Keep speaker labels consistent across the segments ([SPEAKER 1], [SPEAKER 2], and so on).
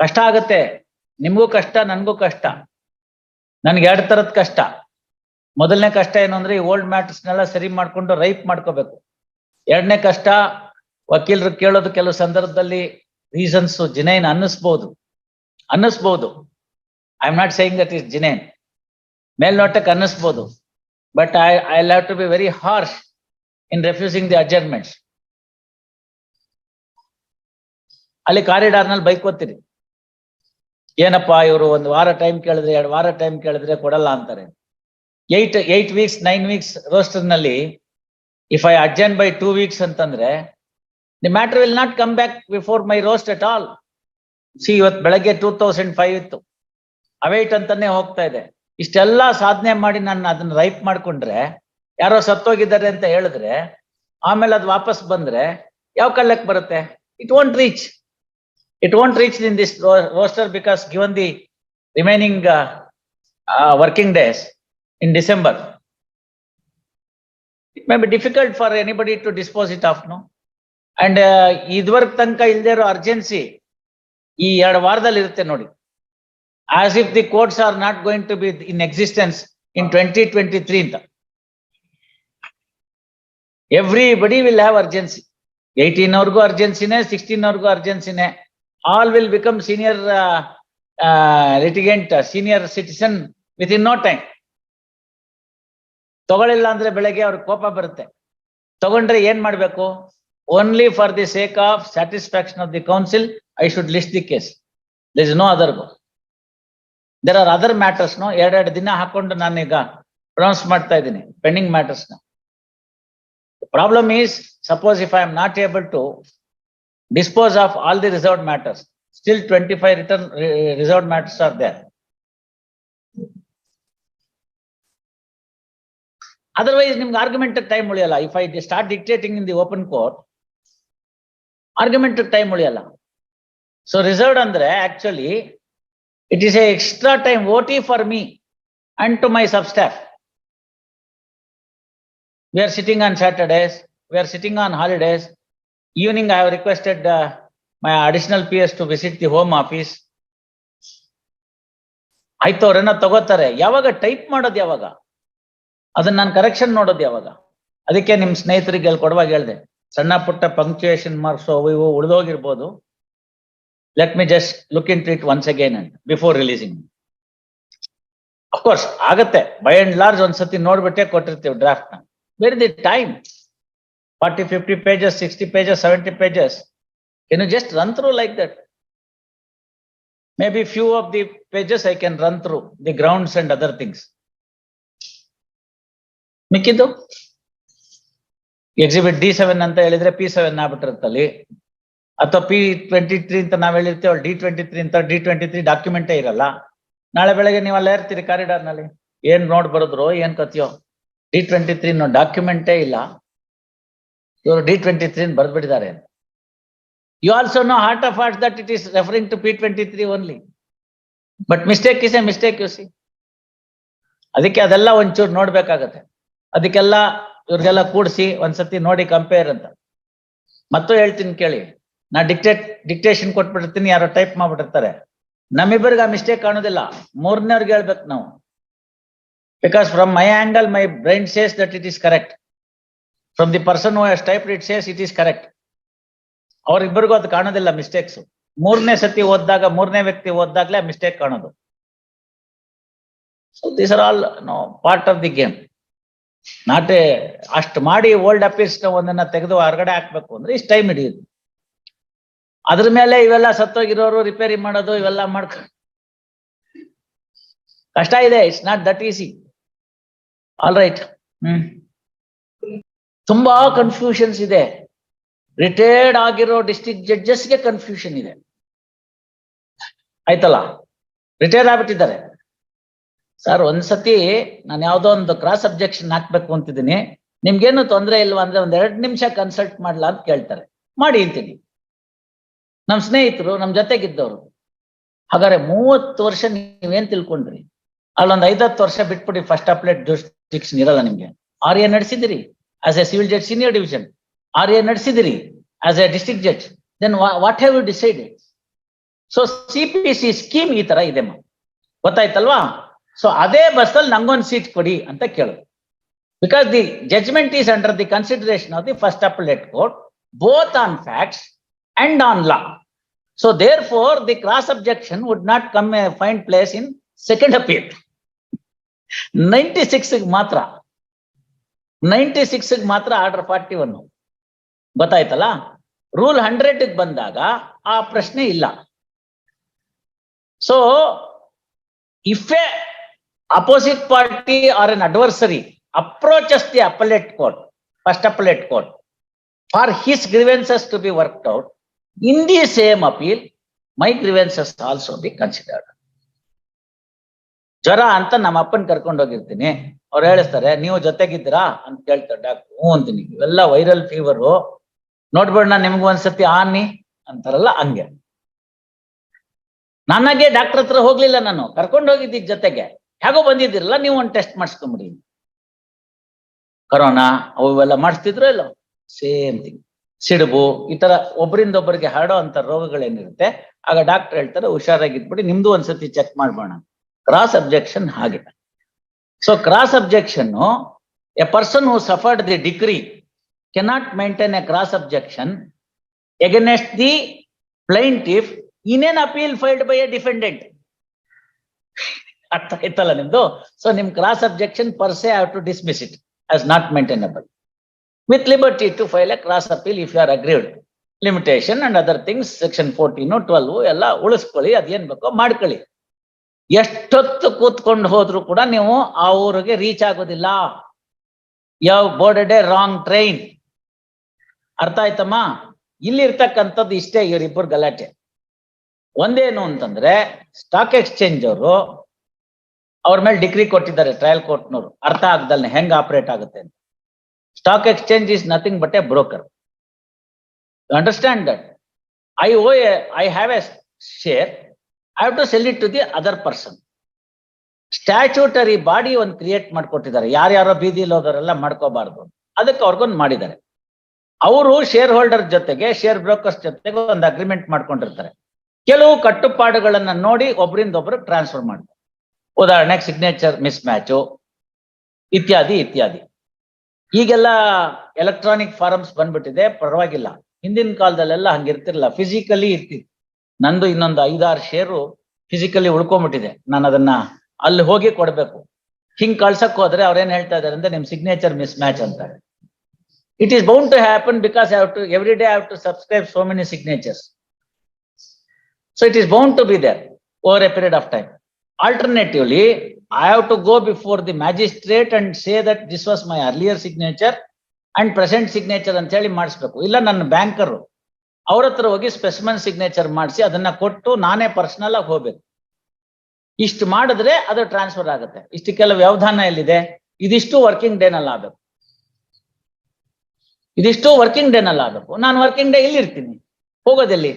[SPEAKER 1] ಕಷ್ಟ ಆಗತ್ತೆ ನಿಮಗೂ ಕಷ್ಟ ನನಗೂ ಕಷ್ಟ ನನ್ಗೆ ಎರಡು ತರದ ಕಷ್ಟ ಮೊದಲನೇ ಕಷ್ಟ ಏನು ಅಂದ್ರೆ ಈ ಓಲ್ಡ್ ಮ್ಯಾಟರ್ಸ್ನೆಲ್ಲ ಸರಿ ಮಾಡ್ಕೊಂಡು ರೈಪ್ ಮಾಡ್ಕೋಬೇಕು ಎರಡನೇ ಕಷ್ಟ ವಕೀಲರು ಕೇಳೋದು ಕೆಲವು ಸಂದರ್ಭದಲ್ಲಿ ರೀಸನ್ಸ್ ಜಿನೈನ್ ಅನ್ನಿಸ್ಬೋದು ಅನ್ನಿಸ್ಬೋದು I am not saying that is genuine ಮೇಲ್ನೋಟಕ್ಕೆ ಅನ್ನಿಸ್ಬೋದು but I I have to be very harsh in refusing the adjournments ಅಲ್ಲಿ ಕಾರಿಡಾರ್ನಲ್ಲಿ ಬೈಕ್ ಓದ್ತೀರಿ ಏನಪ್ಪಾ ಇವರು ಒಂದು ವಾರ ಟೈಮ್ ಕೇಳಿದ್ರೆ ಎರಡು ವಾರ ಟೈಮ್ ಕೇಳಿದ್ರೆ ಕೊಡಲ್ಲ ಅಂತಾರೆ eight eight weeks nine weeks ರೋಸ್ಟರ್ನಲ್ಲಿ ನಲ್ಲಿ if I urgent by two weeks ಅಂತಂದ್ರೆ the matter will not come back before my roster at all see ಇವತ್ತು ಬೆಳಗ್ಗೆ ಟೂ ತೌಸಂಡ್ ಫೈವ್ ಇತ್ತು ಅವೇಟ್ ಅಂತಾನೆ ಹೋಗ್ತಾ ಇದೆ ಇಷ್ಟೆಲ್ಲ ಸಾಧನೆ ಮಾಡಿ ನಾನು ಅದನ್ನ ರೈಪ್ ಮಾಡ್ಕೊಂಡ್ರೆ ಯಾರೋ ಸತ್ತೋಗಿದ್ದಾರೆ ಅಂತ ಹೇಳಿದ್ರೆ ಆಮೇಲೆ ಅದು ವಾಪಸ್ ಬಂದ್ರೆ ಯಾವ ಕಳ್ಳಕ್ಕೆ ಬರುತ್ತೆ it won't reach it won't reach in this ro- roster because given the remaining uh, uh, working days in December, it may be difficult for anybody to dispose it off, no? And uh, ಇದುವರೆಗೆ ತನಕ ಇಲ್ದೇ ಇರೋ urgency ಈ ಎರಡು ವಾರದಲ್ಲಿ ಇರುತ್ತೆ ನೋಡಿ as if the courts are not going to be in existence in twenty twenty three ಅಂತ everybody will have urgency eighteen ಅವ್ರಿಗೂ ಅರ್ಜೆನ್ಸಿನೇ ಸಿಕ್ಸ್ಟೀನ್ ಅವ್ರಿಗೂ ಅರ್ಜೆನ್ಸಿನೇ all will become senior uh, uh, litigant, uh, no time within no time. ತಗೊಳ್ಳಿಲ್ಲ ಅಂದ್ರೆ ಬೆಳಗ್ಗೆ ಅವ್ರಿಗೆ ಕೋಪ ಬರುತ್ತೆ ತಗೊಂಡ್ರೆ ಏನ್ ಮಾಡ್ಬೇಕು only for the sake of satisfaction of the counsel I should list the case there is no other go there are other matters no ಎರಡೆರಡು ದಿನ ಹಾಕೊಂಡು ನಾನೀಗ ಪ್ರೊನೌನ್ಸ್ ಮಾಡ್ತಾ ಇದ್ದೀನಿ ಪೆಂಡಿಂಗ್ ಮ್ಯಾಟರ್ಸ್ ನ problem is suppose if I am not able to dispose of all the reserved matters. Still twenty-five return re- reserved matters are there. Otherwise, ನಿಮ್ಗೆ argument time ಉಳಿಯಲ್ಲ. If I start dictating in the open court, argument time ಉಳಿಯಲ್ಲ. So reserved ಅಂದ್ರೆ actually, it is a extra time OT for me and to my substaff. We are sitting on Saturdays, we are sitting on holidays, evening I have requested uh, my additional PS to visit the home office. ಆಯ್ತು ಅವರನ್ನ ತಗೋತಾರೆ ಯಾವಾಗ type ಮಾಡೋದು ಯಾವಾಗ ಅದನ್ನ ನಾನು correction ನೋಡೋದು ಯಾವಾಗ ಅದಕ್ಕೆ ನಿಮ್ಮ ಸ್ನೇಹಿತರಿಗೆ ಅಲ್ಲಿ ಕೊಡುವಾಗ ಹೇಳಿದೆ ಸಣ್ಣ ಪುಟ್ಟ ಪಂಕ್ಚುಯೇಷನ್ ಮಾರ್ಕ್ಸ್ ಅವು ಇವು ಉಳಿದೋಗಿರ್ಬೋದು let me just look in treat once again and before releasing of course ಆಗತ್ತೆ ಬೈ ಅಂಡ್ ಲಾರ್ಜ್ ಒಂದ್ಸತಿ ನೋಡ್ಬಿಟ್ಟೆ ಕೊಟ್ಟಿರ್ತೀವಿ ಡ್ರಾಫ್ಟ್ ನ where the time forty fifty pages sixty pages seventy pages Can just run through like that may be few of the pages I can run through the grounds and other things ಮಿಕ್ಕಿದ್ದು exhibit D seven ಅಂತ ಹೇಳಿದ್ರೆ P seven ಆಗ್ಬಿಟ್ಟಿರುತ್ತಲ್ಲಿ ಅಥವಾ P twenty three ಅಂತ ನಾವು ಹೇಳಿರ್ತೀವಿ D twenty three ಅಂತ D twenty three ಡಾಕ್ಯುಮೆಂಟೇ ಇರಲ್ಲ ನಾಳೆ ಬೆಳಗ್ಗೆ ನೀವು ಅಲ್ಲೇ ಇರ್ತೀರಿ ಕಾರಿಡಾರ್ನಲ್ಲಿ ಏನ್ ನೋಡ್ ಬರದ್ರು ಏನ್ ಕತಿಯೋ ಡಿ ಟ್ವೆಂಟಿ ತ್ರೀ ಡಾಕ್ಯುಮೆಂಟೇ ಇಲ್ಲ ಇವರು D twenty three ಬರೆದ್ಬಿಟ್ಟಿದ್ದಾರೆ you also know heart of heart that it is referring to P twenty three only but mistake is a mistake you see ಅದಕ್ಕೆ ಅದೆಲ್ಲ ಒಂಚೂರು ನೋಡ್ಬೇಕಾಗತ್ತೆ ಅದಕ್ಕೆಲ್ಲ ಇವ್ರಿಗೆಲ್ಲ ಕೂಡಿಸಿ ಒಂದ್ಸತಿ ನೋಡಿ ಕಂಪೇರ್ ಅಂತ ಮತ್ತೂ ಹೇಳ್ತೀನಿ ಕೇಳಿ ನಾ ಡಿಕ್ಟೇಟ್ ಡಿಕ್ಟೇಷನ್ ಕೊಟ್ಬಿಟ್ಟಿರ್ತೀನಿ ಯಾರೋ ಟೈಪ್ ಮಾಡ್ಬಿಟ್ಟಿರ್ತಾರೆ ನಮ್ಮಿಬ್ಬರಿಗೆ ಆ ಮಿಸ್ಟೇಕ್ ಕಾಣೋದಿಲ್ಲ ಮೂರನೇರ್ಗೆ ಹೇಳ್ಬೇಕು ನಾವು because from my angle my brain says that it is correct from the person who has type it says it is correct ಅವರಿಬ್ಬರಿಗೂ ಅದು ಕಾಣೋದಿಲ್ಲ ಮಿಸ್ಟೇಕ್ಸ್ ಮೂರನೇ ಸತಿ ಓದ್ದಾಗ ಮೂರನೇ ವ್ಯಕ್ತಿ ಓದ್ದಾಗಲೇ ಮಿಸ್ಟೇಕ್ ಕಾಣೋದು so these are all no part of the game ನಾಟೆ ಅಷ್ಟು ಮಾಡಿ ಓಲ್ಡ್ ಅಪೀಸ್ ಒಂದನ್ನ ತೆಗೆದು ಹೊರಗಡೆ ಹಾಕ್ಬೇಕು ಅಂದ್ರೆ ಇಷ್ಟು ಟೈಮ್ ಹಿಡಿಯುದು ಅದ್ರ ಮೇಲೆ ಇವೆಲ್ಲ ಸತ್ತೋಗಿರೋರು ರಿಪೇರಿ ಮಾಡೋದು ಇವೆಲ್ಲ ಮಾಡ್ಕೊಂಡು ಕಷ್ಟ ಇದೆ it's not that easy all right hmm ತುಂಬಾ ಕನ್ಫ್ಯೂಷನ್ಸ್ ಇದೆ ರಿಟೈರ್ಡ್ ಆಗಿರೋ ಡಿಸ್ಟ್ರಿಕ್ಟ್ ಜಡ್ಜಸ್ಗೆ ಕನ್ಫ್ಯೂಷನ್ ಇದೆ ಆಯ್ತಲ್ಲ ರಿಟೈರ್ ಆಗ್ಬಿಟ್ಟಿದ್ದಾರೆ ಸರ್ ಒಂದ್ಸತಿ ನಾನು ಯಾವುದೋ ಒಂದು ಕ್ರಾಸ್ ಅಬ್ಜೆಕ್ಷನ್ ಹಾಕ್ಬೇಕು ಅಂತಿದ್ದೀನಿ ನಿಮ್ಗೇನು ತೊಂದರೆ ಇಲ್ವಾ ಅಂದ್ರೆ ಒಂದ್ ಎರಡು ನಿಮಿಷ ಕನ್ಸಲ್ಟ್ ಮಾಡ್ಲಾ ಅಂತ ಕೇಳ್ತಾರೆ ಮಾಡಿ ಅಂತೀನಿ ನಮ್ಮ ಸ್ನೇಹಿತರು ನಮ್ಮ ಜೊತೆಗಿದ್ದವರು ಹಾಗಾದ್ರೆ ಮೂವತ್ತು ವರ್ಷ ನೀವೇನ್ ತಿಳ್ಕೊಂಡ್ರಿ ಅಲ್ಲೊಂದು ಐದತ್ತು ವರ್ಷ ಬಿಟ್ಬಿಡಿ ಫಸ್ಟ್ ಅಪ್ಲೇಟ್ ಜೂರಿಸ್ಟಿಕ್ಷನ್ ಇರಲ್ಲ ನಿಮ್ಗೆ ಆರ್ ನಡೆಸಿದಿರಿ as a civil judge senior division are you not Natsidri as a district judge, then what have you decided? So CPC scheme is right. What I tell so Ade Basal Nangon seat Kodi and the Because the judgment is under the consideration of the first appellate court, both on facts and on law. So therefore, the cross objection would not come uh, find place in second appeal. 96 matra. Ninety six ಮಾತ್ರ order forty one ಗೊತ್ತಾಯ್ತಲ್ಲ rule hundred ಬಂದಾಗ ಆ ಪ್ರಶ್ನೆ ಇಲ್ಲ so if a opposite party or an adversary approaches the appellate court first appellate court for his grievances to be work out in the same appeal my grievances also be considered ಜ್ವರ ಅಂತ ನಮ್ಮ ಅಪ್ಪನ್ ಕರ್ಕೊಂಡು ಹೋಗಿರ್ತೀನಿ ಅವ್ರು ಹೇಳಿಸ್ತಾರೆ ನೀವು ಜೊತೆಗಿದ್ದೀರಾ ಅಂತ ಕೇಳ್ತಾರೆ doctor ಹ್ಞೂ ಅಂತೀನಿ ಇವೆಲ್ಲ ವೈರಲ್ ಫೀವರು ನೋಡ್ಬೇಡ ನಿಮ್ಗೆ ಒಂದ್ಸತಿ ಆನಿ ಅಂತಾರಲ್ಲ ಹಂಗೆ ನನಗೆ ಡಾಕ್ಟರ್ ಹತ್ರ ಹೋಗ್ಲಿಲ್ಲ ನಾನು ಕರ್ಕೊಂಡು ಹೋಗಿದ್ದೀನಿ ಜೊತೆಗೆ ಹೇಗೋ ಬಂದಿದ್ದಿರಲ್ಲ ನೀವು ಒಂದು ಟೆಸ್ಟ್ ಮಾಡಿಸ್ಕೊಂಬಿಡಿ ಕರೋನಾ ಅವೆಲ್ಲ ಮಾಡಿಸ್ತಿದ್ರು ಇಲ್ಲೋ ಸೇಮ್ ಥಿಂಗ್ ಸಿಡುಬು ಈ ತರ ಒಬ್ಬರಿಂದ ಒಬ್ಬರಿಗೆ ಹರಡೋ ಅಂತ ರೋಗಗಳೇನಿರುತ್ತೆ ಆಗ ಡಾಕ್ಟರ್ ಹೇಳ್ತಾರೆ ಹುಷಾರಾಗಿದ್ಬಿಡಿ ನಿಮ್ದು ಒಂದ್ಸತಿ ಚೆಕ್ ಮಾಡ್ಬೋಣ ಕ್ರಾಸ್ ಅಬ್ಜೆಕ್ಷನ್ ಆಗಿದೆ so cross objection a person who suffered the decree cannot maintain a cross objection against the plaint if in an appeal filed by a defendant ಅರ್ಥ ಆಯ್ತಲ್ಲ ನಿಮ್ದು ಸೊ ನಿಮ್ cross objection per se have to dismiss it as not maintainable with liberty to file a cross appeal if you are aggrieved limitation and other things section fourteen twelve ಎಲ್ಲ ಉಳಿಸ್ಕೊಳ್ಳಿ ಅದೇನ್ ಬೇಕೋ ಮಾಡ್ಕೊಳ್ಳಿ ಎಷ್ಟೊತ್ತು ಕೂತ್ಕೊಂಡು ಹೋದ್ರು ಕೂಡ ನೀವು ಆ ಊರಿಗೆ ರೀಚ್ ಆಗೋದಿಲ್ಲ ಯಾವ ಬೋರ್ಡೆಡ್ ರಾಂಗ್ ಟ್ರೈನ್ ಅರ್ಥ ಆಯ್ತಮ್ಮ ಇಲ್ಲಿರ್ತಕ್ಕಂಥದ್ದು ಇಷ್ಟೇ ಇವರಿಬ್ಬರು ಗಲಾಟೆ ಒಂದೇನು ಅಂತಂದ್ರೆ ಸ್ಟಾಕ್ ಎಕ್ಸ್ಚೇಂಜ್ ಅವರು ಅವ್ರ ಮೇಲೆ ಡಿಗ್ರಿ ಕೊಟ್ಟಿದ್ದಾರೆ ಟ್ರಯಲ್ ಕೋರ್ಟ್ನವರು ಅರ್ಥ ಆಗ್ದಲ್ಲ ಹೆಂಗ್ ಆಪರೇಟ್ ಆಗುತ್ತೆ stock exchange is nothing but a broker understand that I O A I have a share I have to sell it to the other person statutory body ಒಂದು create ಮಾಡ್ಕೊಟ್ಟಿದ್ದಾರೆ ಯಾರ್ಯಾರೋ ಬೀದಿಲಿ ಹೋದವರೆಲ್ಲ ಮಾಡ್ಕೋಬಾರ್ದು ಅದಕ್ಕೆ ಅವ್ರಿಗೊಂದು ಮಾಡಿದ್ದಾರೆ ಅವರು ಶೇರ್ ಹೋಲ್ಡರ್ ಜೊತೆಗೆ ಶೇರ್ ಬ್ರೋಕರ್ಸ್ ಜೊತೆಗೆ ಒಂದು ಅಗ್ರಿಮೆಂಟ್ ಮಾಡ್ಕೊಂಡಿರ್ತಾರೆ ಕೆಲವು ಕಟ್ಟುಪಾಡುಗಳನ್ನ ನೋಡಿ ಒಬ್ಬರಿಂದ ಒಬ್ರು ಟ್ರಾನ್ಸ್ಫರ್ ಮಾಡ್ತಾರೆ ಉದಾಹರಣೆಗೆ ಸಿಗ್ನೇಚರ್ ಮಿಸ್ ಮ್ಯಾಚು ಇತ್ಯಾದಿ ಇತ್ಯಾದಿ ಈಗೆಲ್ಲ ಎಲೆಕ್ಟ್ರಾನಿಕ್ ಫಾರಮ್ಸ್ ಬಂದ್ಬಿಟ್ಟಿದೆ ಪರವಾಗಿಲ್ಲ ಹಿಂದಿನ ಕಾಲದಲ್ಲೆಲ್ಲ ಹಂಗಿರ್ತಿರ್ಲಿಲ್ಲ ಫಿಸಿಕಲಿ ಇರ್ತಿತ್ತು ನಂದು ಇನ್ನೊಂದು ಐದಾರು ಶೇರು ಫಿಸಿಕಲಿ ಉಳ್ಕೊಂಡ್ಬಿಟ್ಟಿದೆ ನಾನು ಅದನ್ನ ಅಲ್ಲಿ ಹೋಗಿ ಕೊಡಬೇಕು ಹಿಂಗ್ ಕಳ್ಸಕ್ ಹೋದ್ರೆ ಅವ್ರೇನ್ ಹೇಳ್ತಾ ಇದಾರೆ ಅಂದ್ರೆ ನಿಮ್ ಸಿಗ್ನೇಚರ್ ಮಿಸ್ ಮ್ಯಾಚ್ ಅಂತಾರೆ it is bound to happen because have to every day have to subscribe so many signatures so it is bound to be there over a period of time alternatively I have to go before the magistrate and say that this was my earlier signature and present signature ಅಂತ ಹೇಳಿ ಮಾಡಿಸ್ಬೇಕು ಇಲ್ಲ ನನ್ನ banker ಅವ್ರ ಹತ್ರ ಹೋಗಿ specimen signature ಮಾಡಿಸಿ ಅದನ್ನ ಕೊಟ್ಟು ನಾನೇ ಪರ್ಸನಲ್ ಆಗಿ ಹೋಗ್ಬೇಕು ಇಷ್ಟು ಮಾಡಿದ್ರೆ ಅದು ಟ್ರಾನ್ಸ್ಫರ್ ಆಗುತ್ತೆ ಕೆಲವು ವ್ಯವಧಾನ ಎಲ್ಲಿದೆ ಇದಿಷ್ಟು ವರ್ಕಿಂಗ್ ನಲ್ಲಿ ಆಗಬೇಕು ಇದಿಷ್ಟು ವರ್ಕಿಂಗ್ ನಲ್ಲಿ ಆಗಬೇಕು ನಾನು ವರ್ಕಿಂಗ್ ಡೇ ಇಲ್ಲಿ ಇರ್ತೀನಿ ಹೋಗೋದೆಲ್ಲಿ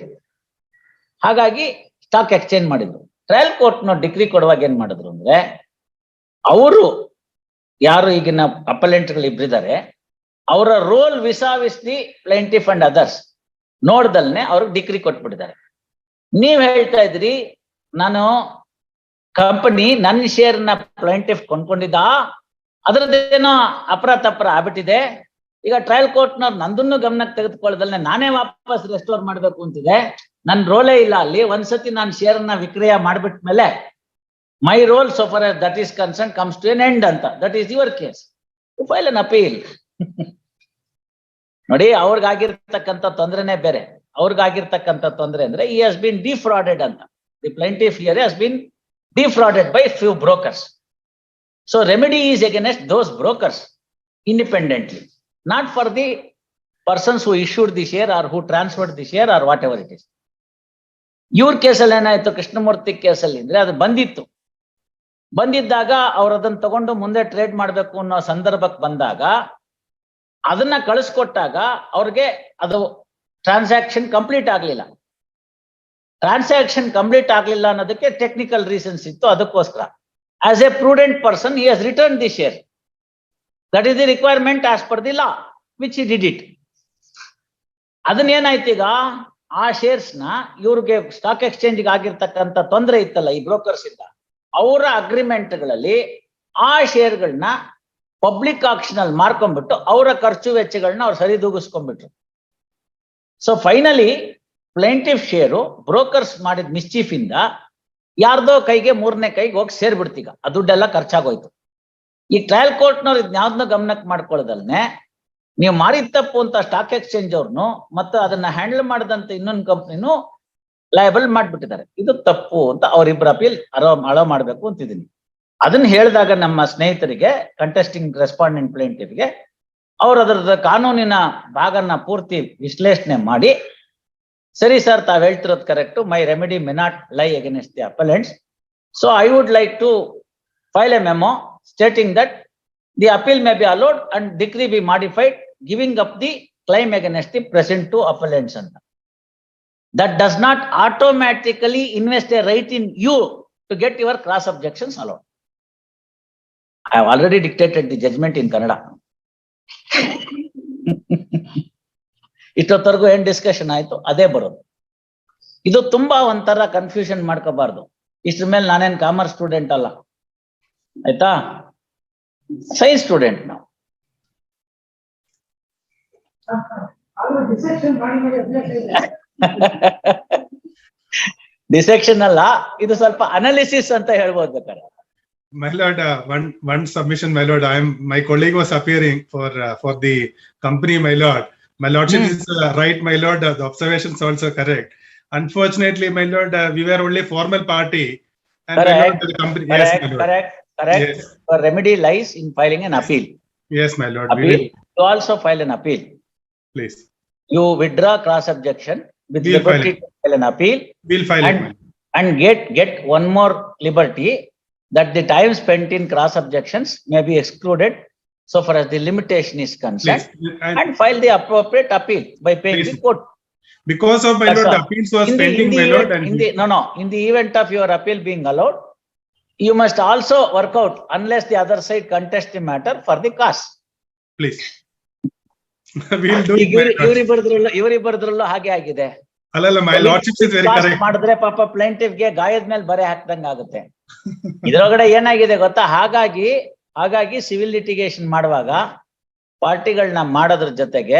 [SPEAKER 1] ಹಾಗಾಗಿ ಸ್ಟಾಕ್ ಎಕ್ಸ್ಚೇಂಜ್ ಮಾಡಿದ್ರು ಟ್ರಯಲ್ ಕೋರ್ಟ್ ಡಿಗ್ರಿ ಕೊಡುವಾಗ ಏನ್ ಮಾಡಿದ್ರು ಅಂದ್ರೆ ಅವರು ಯಾರು ಈಗಿನ ಅಪಲೆಂಟ್ಗಳು ಇಬ್ಬರಿದ್ದಾರೆ ಅವರ role vis a vis the plaintiff and others ನೋಡ್ದಲ್ನೇ ಅವ್ರಿಗೆ ಡಿಗ್ರಿ ಕೊಟ್ಬಿಟ್ಟಿದ್ದಾರೆ ನೀವ್ ಹೇಳ್ತಾ ಇದ್ರಿ ನಾನು ಕಂಪನಿ ನನ್ನ ಶೇರ್ನ ಪ್ಲಾಂಟಿಫ್ ಕೊಂಡ್ಕೊಂಡಿದ್ದ ಅದರದ್ದೇನೋ ಅಪರ ತಪ್ಪರ ಆಗ್ಬಿಟ್ಟಿದೆ ಈಗ ಟ್ರಯಲ್ ಕೋರ್ಟ್ನವ್ರು ನಂದನ್ನು ಗಮನಕ್ಕೆ ತೆಗೆದುಕೊಳ್ಳದಲ್ನೆ ನಾನೇ ವಾಪಸ್ ರೆಸ್ಟೋರ್ ಮಾಡ್ಬೇಕು ಅಂತಿದೆ ನನ್ನ ರೋಲೇ ಇಲ್ಲ ಅಲ್ಲಿ ಒಂದ್ಸತಿ ನಾನು ನ ವಿಕ್ರಯ ಮಾಡ್ಬಿಟ್ ಮೇಲೆ my role so far that is concern comes to an end ಅಂತ that is your case file an appeal ನೋಡಿ ಅವ್ರಿಗಾಗಿರ್ತಕ್ಕಂಥ ತೊಂದರೆನೇ ಬೇರೆ ಅವ್ರಿಗಾಗಿರ್ತಕ್ಕಂಥ ತೊಂದರೆ ಅಂದ್ರೆ ಈ ಹಸ್ ಬಿನ್ ಡಿಫ್ರಾಡೆಡ್ ಅಂತ the plaintiff here has been defrauded by few brokers so remedy is against those brokers independently not for the persons who issued the share or who transferred the share or whatever it is ಇವ್ರ ಕೇಸಲ್ಲಿ ಏನಾಯ್ತು ಕೃಷ್ಣಮೂರ್ತಿ ಕೇಸಲ್ಲಿ ಅಂದ್ರೆ ಅದು ಬಂದಿತ್ತು ಬಂದಿದ್ದಾಗ ಅವ್ರು ಅದನ್ನ ತಗೊಂಡು ಮುಂದೆ ಟ್ರೇಡ್ ಮಾಡಬೇಕು ಅನ್ನೋ ಸಂದರ್ಭಕ್ಕೆ ಬಂದಾಗ ಅದನ್ನ ಕಳಿಸ್ಕೊಟ್ಟಾಗ ಅವ್ರಿಗೆ ಅದು ಟ್ರಾನ್ಸಾಕ್ಷನ್ ಕಂಪ್ಲೀಟ್ ಆಗ್ಲಿಲ್ಲ ಟ್ರಾನ್ಸಾಕ್ಷನ್ ಕಂಪ್ಲೀಟ್ ಆಗ್ಲಿಲ್ಲ ಅನ್ನೋದಕ್ಕೆ ಟೆಕ್ನಿಕಲ್ ರೀಸನ್ಸ್ ಇತ್ತು ಅದಕ್ಕೋಸ್ಕರ as a prudent person he has return the share that is the requirement as per the law which he did it ಅದನ್ನೇನಾಯ್ತು ಈಗ ಆ ಶೇರ್ಸ್ ನ ಇವ್ರಿಗೆ ಸ್ಟಾಕ್ ಎಕ್ಸ್ಚೇಂಜ್ ಆಗಿರ್ತಕ್ಕಂಥ ತೊಂದರೆ ಇತ್ತಲ್ಲ ಈ ಬ್ರೋಕರ್ಸ್ ಇಂದ ಅವರ ಅಗ್ರಿಮೆಂಟ್ಗಳಲ್ಲಿ ಆ ಶೇರ್ಗಳನ್ನ ಪಬ್ಲಿಕ್ ಆಕ್ಷನ್ ಅಲ್ಲಿ ಮಾರ್ಕೊಂಡ್ಬಿಟ್ಟು ಅವರ ಖರ್ಚು ವೆಚ್ಚಗಳನ್ನ ಅವ್ರು ಸರಿದೂಗಿಸ್ಕೊಂಡ್ಬಿಟ್ರು so finally plaintiff share brokers ಮಾಡಿದ ಮಿಸ್ಚೀಫ್ ಇಂದ ಯಾರ್ದೋ ಕೈಗೆ ಮೂರನೇ ಕೈಗೆ ಹೋಗಿ ಸೇರ್ಬಿಡ್ತೀಗ ಆ ದುಡ್ಡೆಲ್ಲ ಖರ್ಚಾಗೋಯ್ತು ಈ ಟ್ರಯಲ್ ಕೋರ್ಟ್ನವ್ರು ಇದನ್ನ ಗಮನಕ್ಕೆ ಮಾಡ್ಕೊಳ್ಳೋದಲ್ನೆ ನೀವು ಮಾರಿದ ತಪ್ಪು ಅಂತ ಸ್ಟಾಕ್ ಎಕ್ಸ್ಚೇಂಜ್ ಅವ್ರನ್ನು ಮತ್ತು ಅದನ್ನ ಹ್ಯಾಂಡಲ್ ಮಾಡಿದಂತ ಇನ್ನೊಂದು ಕಂಪ್ನಿನೂ ಲಯಬಲ್ ಮಾಡಿಬಿಟ್ಟಿದ್ದಾರೆ ಇದು ತಪ್ಪು ಅಂತ ಅವರಿಬ್ಬರ ಅಪೀಲ್ ಅರೋ ಅಳೋ ಮಾಡಬೇಕು ಅಂತಿದ್ದೀನಿ ಅದನ್ನ ಹೇಳಿದಾಗ ನಮ್ಮ ಸ್ನೇಹಿತರಿಗೆ ಕಂಟೆಸ್ಟಿಂಗ್ ರೆಸ್ಪಾಂಡೆಂಟ್ ಪ್ಲೇಂಟಿವ್ಗೆ ಅವ್ರ ಅದರ ಕಾನೂನಿನ ಭಾಗನ ಪೂರ್ತಿ ವಿಶ್ಲೇಷಣೆ ಮಾಡಿ ಸರಿ ಸರ್ ತಾವ್ ಹೇಳ್ತಿರೋದು correct my remedy may not lie against the appellants so I would like to file a memo stating that the appeal may be allowed and decree be modified giving up the claim against the present two appellants ಅಂತ that does not automatically invest a right in you to get your cross objections allowed I have already dictated the judgment in Kannada ಇಷ್ಟೊತ್ತರೆಗೂ ಏನ್ discussion ಆಯ್ತು ಅದೇ ಬರೋದು ಇದು ತುಂಬಾ ಒಂಥರ confusion ಮಾಡ್ಕೋಬಾರ್ದು ಇಷ್ಟ್ರ ಮೇಲೆ ನಾನೇನ್ ಕಾಮರ್ಸ್ ಸ್ಟೂಡೆಂಟ್ ಅಲ್ಲ ಆಯ್ತಾ ಸೈನ್ಸ್ ಸ್ಟೂಡೆಂಟ್ ನಾವು
[SPEAKER 2] ಡಿಸೆಕ್ಷನ್
[SPEAKER 1] ಅಲ್ಲ ಇದು ಸ್ವಲ್ಪ ಅನಾಲಿಸಿಸ್ ಅಂತ ಹೇಳ್ಬೋದು ಬೇಕಾದ್ರೆ
[SPEAKER 3] my lord, uh, one one submission, my lord. I'm my colleague was appearing for uh, for the company, my lord. My lordship
[SPEAKER 1] mm.
[SPEAKER 3] is uh, right, my lord. Uh, the observations also correct. Unfortunately, my lord, uh, we were only formal party. And correct. Lord, the company, correct.
[SPEAKER 1] Yes,
[SPEAKER 3] my lord.
[SPEAKER 1] correct. Correct.
[SPEAKER 3] Yes.
[SPEAKER 1] The remedy lies in filing an appeal.
[SPEAKER 3] Yes, my lord. Appeal.
[SPEAKER 1] You also file an appeal.
[SPEAKER 3] Please.
[SPEAKER 1] You withdraw cross objection with
[SPEAKER 3] we'll
[SPEAKER 1] liberty file to file an appeal.
[SPEAKER 3] We'll file
[SPEAKER 1] and,
[SPEAKER 3] it,
[SPEAKER 1] and get get one more liberty that the time spent in cross objections may be excluded so far as the limitation is concerned
[SPEAKER 3] Please. And
[SPEAKER 1] and file the appropriate appeal by paying the
[SPEAKER 3] Please.
[SPEAKER 1] court
[SPEAKER 3] because of my
[SPEAKER 1] That's
[SPEAKER 3] lord, the
[SPEAKER 1] all.
[SPEAKER 3] appeals was
[SPEAKER 1] in the, in
[SPEAKER 3] pending,
[SPEAKER 1] the
[SPEAKER 3] my lord,
[SPEAKER 1] event,
[SPEAKER 3] and
[SPEAKER 1] in the no no in the event of your appeal being allowed you must also work out unless the other side contest the matter for the cost
[SPEAKER 3] please. we'll do it.
[SPEAKER 1] ಈಗ
[SPEAKER 3] my lord.
[SPEAKER 1] ಇವರಿಬ್ಬರದ್ರಲ್ಲೂ ಇವರಿಬ್ಬರದ್ರಲ್ಲೂ ಹಾಗೆ ಆಗಿದೆ
[SPEAKER 3] Alala, my lordship is very
[SPEAKER 1] Cost
[SPEAKER 3] correct.
[SPEAKER 1] ಮಾಡಿದ್ರೆ ಪಾಪ ಪ್ಲೇಂಟಿವ್ ಗೆ ಗಾಯದ ಮೇಲೆ ಬರೆ ಹಾಕ್ದಂಗ ಆಗುತ್ತೆ ಇದ್ರೊಳಗಡೆ ಏನಾಗಿದೆ ಗೊತ್ತಾ ಹಾಗಾಗಿ ಹಾಗಾಗಿ ಸಿವಿಲ್ ಲಿಟಿಗೇಷನ್ ಮಾಡುವಾಗ ಪಾರ್ಟಿಗಳನ್ನ ಮಾಡೋದ್ರ ಜೊತೆಗೆ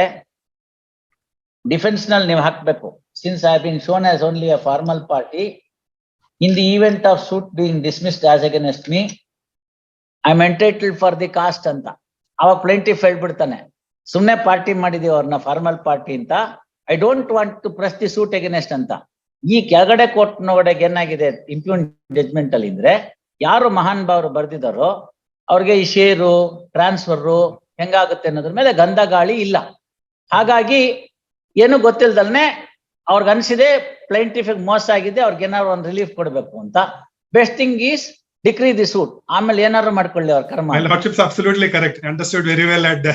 [SPEAKER 1] ಡಿಫೆನ್ಸ್ ನಲ್ಲಿ ನೀವು ಹಾಕ್ಬೇಕು since I been shown as only a formal party in the event of suit being dismissed as against me I am entitled for the cost ಅಂತ ಅವಾಗ ಪ್ಲೆಂಟಿಫ್ ಹೇಳ್ಬಿಡ್ತಾನೆ ಸುಮ್ಮನೆ ಪಾರ್ಟಿ ಮಾಡಿದೀವಿ ಅವ್ರನ್ನ ಫಾರ್ಮಲ್ ಪಾರ್ಟಿ ಅಂತ I don't want to press the suit against ಅಂತ ಈ ಕೆಳಗಡೆ ಕೋರ್ಟ್ನೊಳಗೆ ಏನಾಗಿದೆ ಇಂಪ್ಯೂನ್ ಜಜ್ಮೆಂಟ್ ಅಲ್ಲಿ ಇದ್ರೆ ಯಾರು ಮಹಾನ್ ಭಾವರು ಬರ್ದಿದಾರೋ ಅವ್ರಿಗೆ ಈ ಶೇರು ಟ್ರಾನ್ಸ್ಫರ್ ಹೆಂಗಾಗುತ್ತೆ ಅನ್ನೋದ್ರ ಮೇಲೆ ಗಂಧ ಗಾಳಿ ಇಲ್ಲ ಹಾಗಾಗಿ ಏನು ಗೊತ್ತಿಲ್ದಲ್ನೆ ಅವ್ರಿಗೆ ಅನ್ಸಿದೆ ಪ್ಲೈಂಟಿಫಿಕ್ ಮೋಸ ಆಗಿದೆ ಅವ್ರಿಗೆ ಏನಾದ್ರು ಒಂದು ರಿಲೀಫ್ ಕೊಡಬೇಕು ಅಂತ best thing is decree the suit ಆಮೇಲೆ ಏನಾದ್ರು ಮಾಡ್ಕೊಳ್ಳಿ ಅವ್ರ ಕರ್ಮ
[SPEAKER 3] absolutely correct very well at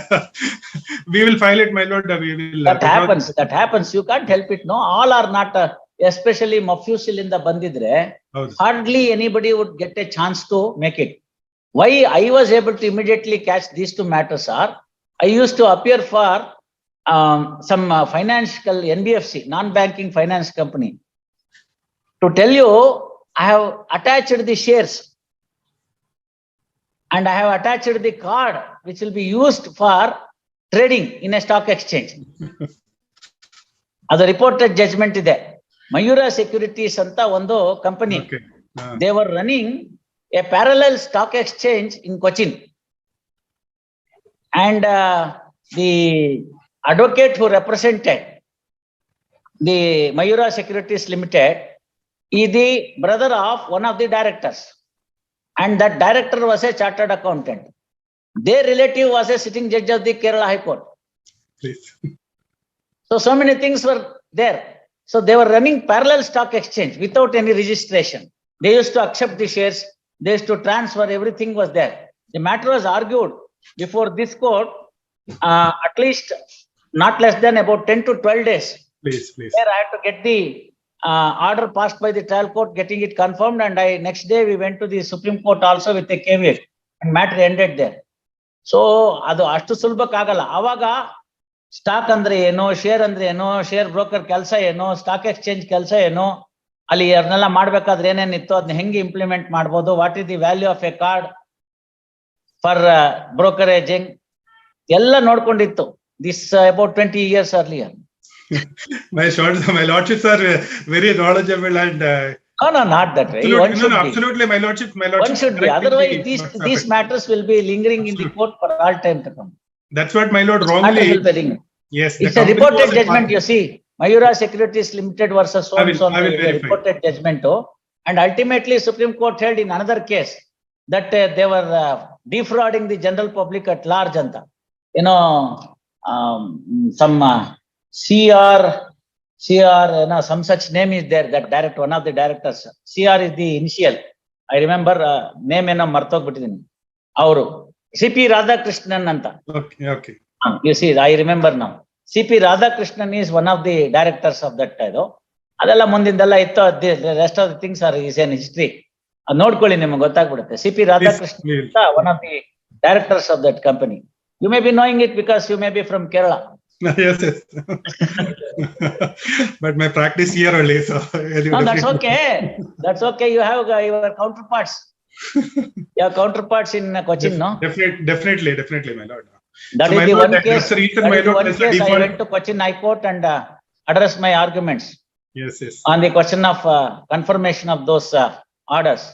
[SPEAKER 3] we will file it my lord we will
[SPEAKER 1] that happens that you can't help it no all are not especially Mafusilind
[SPEAKER 3] bandidre,
[SPEAKER 1] hardly anybody would get a chance to make it. Why I was able to immediately catch these two matters are, I used to appear for um, some uh, financial NBFC, non-banking finance company. To tell you, I have attached the shares and I have attached the card which will be used for trading in a stock exchange. As a reported judgment is there. Mayura Securities Santa
[SPEAKER 3] Vando company.
[SPEAKER 1] They were running a parallel stock exchange in Cochin. And uh, the advocate who represented the Mayura Securities Limited is the brother of one of the directors. And that director was a chartered accountant. Their relative was a sitting judge of the Kerala High Court.
[SPEAKER 3] Please.
[SPEAKER 1] So, so many things were there. So, so many things were there. So they were running parallel stock exchange without any registration. They used to accept the shares, they used to transfer, everything was there. The matter was argued before this court, uh, at least not less than about ten to twelve days.
[SPEAKER 3] Please, please.
[SPEAKER 1] There I had to get the uh, order passed by the trial court, getting it confirmed, and I, next day we went to the Supreme Court also with a caveat, and matter ended there. So ಅದು ಅಷ್ಟು ಸುಲಭಕ್ಕಾಗಲ್ಲ ಆವಾಗ stock ಅಂದ್ರೆ ಏನು share ಅಂದ್ರೆ ಏನು share broker ಕೆಲಸ ಏನು stock exchange ಕೆಲಸ ಏನು ಅಲ್ಲಿ ಅದನ್ನೆಲ್ಲ ಮಾಡ್ಬೇಕಾದ್ರೆ ಏನೇನಿತ್ತು ಅದನ್ನ ಹೆಂಗೆ ಇಂಪ್ಲಿಮೆಂಟ್ ಮಾಡ್ಬೋದು what is the value of a card for brokeraging ಎಲ್ಲ ನೋಡ್ಕೊಂಡಿತ್ತು this about twenty years early
[SPEAKER 3] my short, my lordships are very knowledgeable and.
[SPEAKER 1] no, no, not that way.
[SPEAKER 3] Absolutely, no, absolutely, my lordship, my lordship.
[SPEAKER 1] Otherwise, these these matters will be lingering in the court for all
[SPEAKER 3] That's what my lord wrongly.
[SPEAKER 1] Not
[SPEAKER 3] Yes.
[SPEAKER 1] It's a reported judgment, you see. Mayura Securities Limited versus so and so reported judgment. Oh, and ultimately Supreme Court held in another case that uh, they were uh, defrauding the general public at large. Anta. You know, um, some uh, CR, CR, you know, some such name is there, that director, one of the directors. CR is the initial. I remember uh, name ಏನೋ ಮರ್ತೋಗ್ಬಿಟ್ಟಿದ್ದೀನಿ avaru C P Radhakrishnan ಅಂತ.
[SPEAKER 3] Okay, okay.
[SPEAKER 1] Ah, You see, I remember now. CP Radhakrishnan is one of the directors of that ಇದು. ಅದೆಲ್ಲ ಮುಂದಿಂದೆಲ್ಲ ಇತ್ತು rest of the things are is an history. ಅದ್ ನೋಡ್ಕೊಳ್ಳಿ ನಿಮ್ಗೆ ಗೊತ್ತಾಗ್ಬಿಡುತ್ತೆ. C P
[SPEAKER 3] Please,
[SPEAKER 1] Radhakrishna
[SPEAKER 3] please.
[SPEAKER 1] One of the directors of that company. You may be knowing it because you may be from Kerala.
[SPEAKER 3] Yes, yes. But my practice here only, so. you
[SPEAKER 1] No, that's
[SPEAKER 3] definitely-
[SPEAKER 1] okay. That's okay. You have uh, your counterparts. your counterparts in Cochin, Def- no?
[SPEAKER 3] Definitely, definitely, definitely, my lord.
[SPEAKER 1] That
[SPEAKER 3] So,
[SPEAKER 1] is
[SPEAKER 3] my
[SPEAKER 1] the
[SPEAKER 3] lord,
[SPEAKER 1] one case.
[SPEAKER 3] that's the reason, my lord,
[SPEAKER 1] one
[SPEAKER 3] that's the
[SPEAKER 1] I went to Cochin High Court and uh, addressed my arguments
[SPEAKER 3] Yes, yes.
[SPEAKER 1] on the question of uh, confirmation of those uh, orders.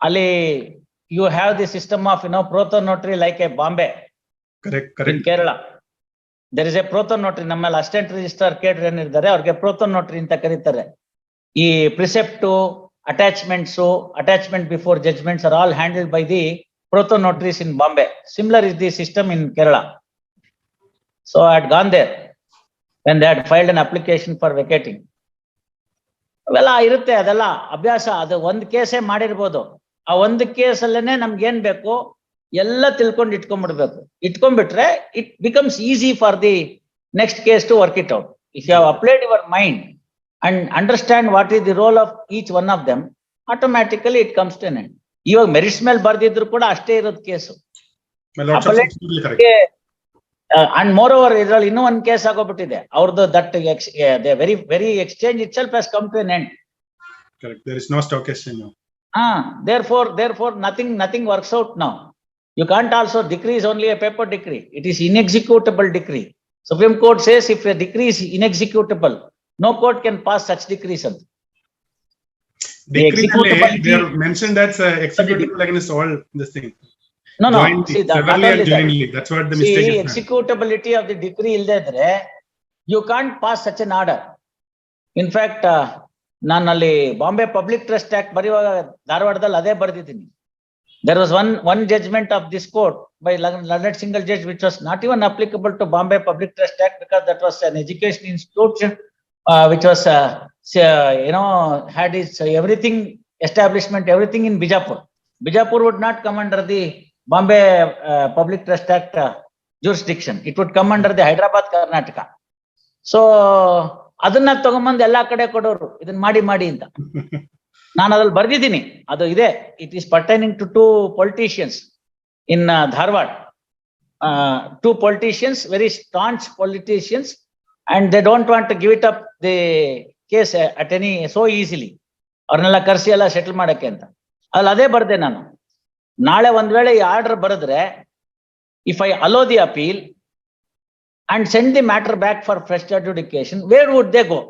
[SPEAKER 1] Ali, you have the system of, you know, proto notary like a Bombay.
[SPEAKER 3] Correct,
[SPEAKER 1] in
[SPEAKER 3] correct.
[SPEAKER 1] Kerala there is a prothonotary ನಮ್ಮಲ್ಲಿ assistant registrar ಕೇಟ್ರಿ ಏನಿರ್ತಾರೆ ಅವ್ರಿಗೆ proto notary ಅಂತ ಕರೀತಾರೆ ಈ ಪ್ರಿಸೆಪ್ಟು attachments, so attachment before judgments are all handled by the proto notaries in Bombay. Similar is the system in Kerala. So I had gone there when they had filed an application for vacating. ಅವೆಲ್ಲ ಇರುತ್ತೆ ಅದೆಲ್ಲ ಅಭ್ಯಾಸ maadirabodu ಒಂದು ಕೇಸೇ case ಆ namge en beku ella ಬೇಕು ಎಲ್ಲ ತಿಳ್ಕೊಂಡು ಇಟ್ಕೊಂಡ್ಬಿಡ್ಬೇಕು bitre it becomes easy for the next case to work it out if you have applied your mind and understand what is the role of each one of them, automatically it comes to an end. You merit smell bardidru kuda aste irad
[SPEAKER 3] case. Uh,
[SPEAKER 1] and
[SPEAKER 3] moreover, there
[SPEAKER 1] is no one case ago, but there. Our the that ex, very very exchange itself has come to an end.
[SPEAKER 3] Correct. There is no stock exchange now.
[SPEAKER 1] Ah, therefore, therefore, nothing nothing works out now. You can't also decree is only a paper decree. It is inexecutable decree. Supreme Court says if a decree is inexecutable, no court can pass such decrees.
[SPEAKER 3] Decree they have mentioned that's an executable against all this thing.
[SPEAKER 1] No, no. See,
[SPEAKER 3] That's what the mistake is.
[SPEAKER 1] executability of the decree is there. You can't pass such an order. In fact, uh, Nanali Bombay Public Trust Act Bariwa Darwadal Ade Bharditini. There was one one judgment of this court by London single judge, which was not even applicable to Bombay Public Trust Act because that was an education institution uh, which was, uh, uh, you know, had its uh, everything, establishment, everything in Bijapur. Bijapur would not come under the Bombay uh, Public Trust Act uh, jurisdiction. It would come under the Hyderabad, Karnataka. So, ಅದನ್ನ ತಗೊಂಬಂದು ಎಲ್ಲಾ ಕಡೆ ಕೊಡೋರು ಇದನ್ನ ಮಾಡಿ ಮಾಡಿ ಅಂತ ನಾನು ಅದ್ರಲ್ಲಿ ಬರ್ದಿದ್ದೀನಿ ಅದು ಇದೆ it is pertaining to two politicians in Dharwad two politicians very staunch politicians and they don't want to give it up the case at any so easily ಅವ್ರನ್ನೆಲ್ಲ ಕರೆಸಿ ಎಲ್ಲ ಸೆಟಲ್ ಮಾಡಕ್ಕೆ ಅಂತ ಅಲ್ಲಿ ಅದೇ ಬರ್ದೆ ನಾನು ನಾಳೆ ಒಂದ್ ವೇಳೆ ಈ ಆರ್ಡರ್ ಬರೆದ್ರೆ if I allow the appeal and send the matter back for fresh adjudication where would they go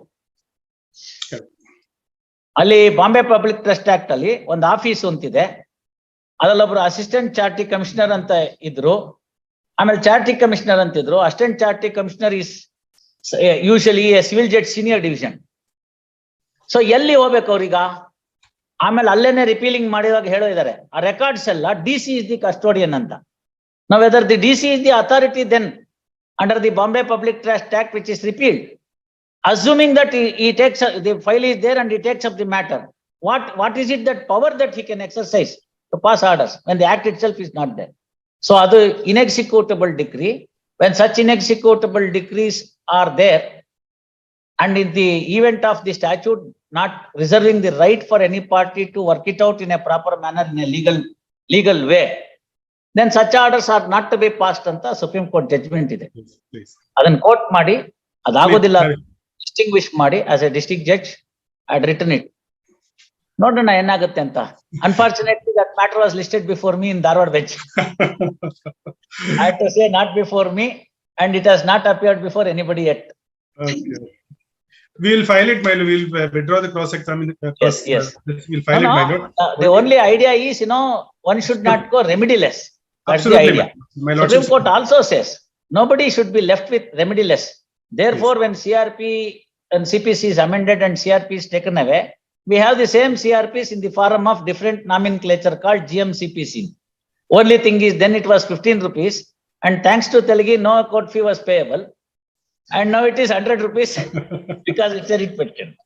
[SPEAKER 1] ಅಲ್ಲಿ ಬಾಂಬೆ ಪಬ್ಲಿಕ್ ಟ್ರಸ್ಟ್ ಆಕ್ಟ್ ಅಲ್ಲಿ ಒಂದು ಆಫೀಸ್ ಅಂತಿದೆ ಅದರಲ್ಲೊಬ್ರು ಅಸಿಸ್ಟೆಂಟ್ ಚಾರ್ಟಿ ಕಮಿಷನರ್ ಅಂತ ಇದ್ರು ಆಮೇಲೆ ಚಾರ್ಟಿ ಕಮಿಷನರ್ ಅಂತಿದ್ರು assistant charity commissioner is usually a civil judge senior division so ಎಲ್ಲಿ ಹೋಗ್ಬೇಕು ಅವ್ರೀಗ ಆಮೇಲೆ ಅಲ್ಲೇನೆ ರಿಪೀಲಿಂಗ್ ಮಾಡಿರೋ ಹೇಳೋ ಇದಾರೆ ಆ ರೆಕಾರ್ಡ್ಸ್ ಎಲ್ಲ D C is the custodian ಅಂತ ನಾವ್ either the D C is the authority then under the Bombay public trust act which is repealed assuming that he takes the file is there and he takes up the matter what what is it that power that he can exercise to pass orders when the act itself is not there so ಅದು inexecutable decree when such inexecutable decrees are there and in the event of the statute not reserving the right for any party to work it out in a proper manner in a legal legal way then such orders are not to be passed anta supreme court judgment ide
[SPEAKER 3] please
[SPEAKER 1] adan court maadi adagodilla
[SPEAKER 3] distinguish
[SPEAKER 1] maadi as a district judge i had written it nodona yenagutte anta unfortunate matter was listed before me in Darwad bench. I have to say not before me and it has not appeared before anybody yet.
[SPEAKER 3] Okay. We'll file it, my lord. We'll uh, withdraw the cross examination.
[SPEAKER 1] Uh, yes, yes.
[SPEAKER 3] Uh, we'll file no, it, my lord.
[SPEAKER 1] No, uh, the only idea is, you know, one should not go remediless. That's
[SPEAKER 3] Absolutely, the
[SPEAKER 1] idea.
[SPEAKER 3] My,
[SPEAKER 1] Supreme Court also says nobody should be left with remediless. Therefore, yes. when CRP and CPC is amended and CRP is taken away, we have the same CRPs in the form of different nomenclature called GMCPC. Only thing is then it was 15 rupees and thanks to Telugu, no court fee was payable. And now it is 100 rupees because it's a writ